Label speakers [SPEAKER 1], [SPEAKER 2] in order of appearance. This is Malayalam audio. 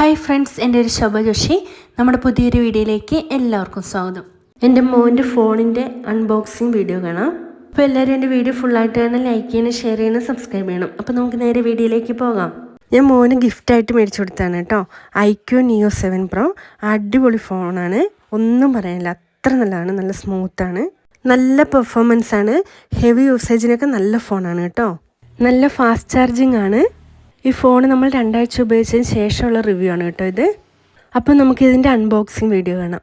[SPEAKER 1] ഹായ് ഫ്രണ്ട്സ് എന്റെ ഒരു ശോഭ ജോഷി. നമ്മുടെ പുതിയൊരു വീഡിയോയിലേക്ക് എല്ലാവർക്കും സ്വാഗതം. എന്റെ മോന്റെ ഫോണിന്റെ അൺബോക്സിങ് വീഡിയോ കാണാം. അപ്പോൾ എല്ലാവരും എന്റെ വീഡിയോ ഫുള്ളായിട്ട് തന്നെ ലൈക്ക് ചെയ്യണം ഷെയർ ചെയ്യണം സബ്സ്ക്രൈബ് ചെയ്യണം. അപ്പോൾ നമുക്ക് നേരെ വീഡിയോയിലേക്ക് പോകാം. ഞാൻ മോന് ഗിഫ്റ്റായിട്ട് മേടിച്ചു കൊടുത്താണ് കേട്ടോ. IQOO neo seven pro. അടിപൊളി ഫോണാണ്. ഒന്നും പറയാനില്ല. അത്ര നല്ലതാണ്. നല്ല സ്മൂത്താണ് നല്ല പെർഫോമൻസ് ആണ്. ഹെവി യൂസേജിനൊക്കെ നല്ല ഫോണാണ് കേട്ടോ. നല്ല ഫാസ്റ്റ് ചാർജിങ് ആണ്. ഈ ഫോൺ നമ്മൾ രണ്ടാഴ്ച ഉപയോഗിച്ചതിന് ശേഷമുള്ള റിവ്യൂ ആണ് കേട്ടോ ഇത്. അപ്പോൾ നമുക്ക് ഇതിന്റെ അൺബോക്സിങ് വീഡിയോ കാണാം.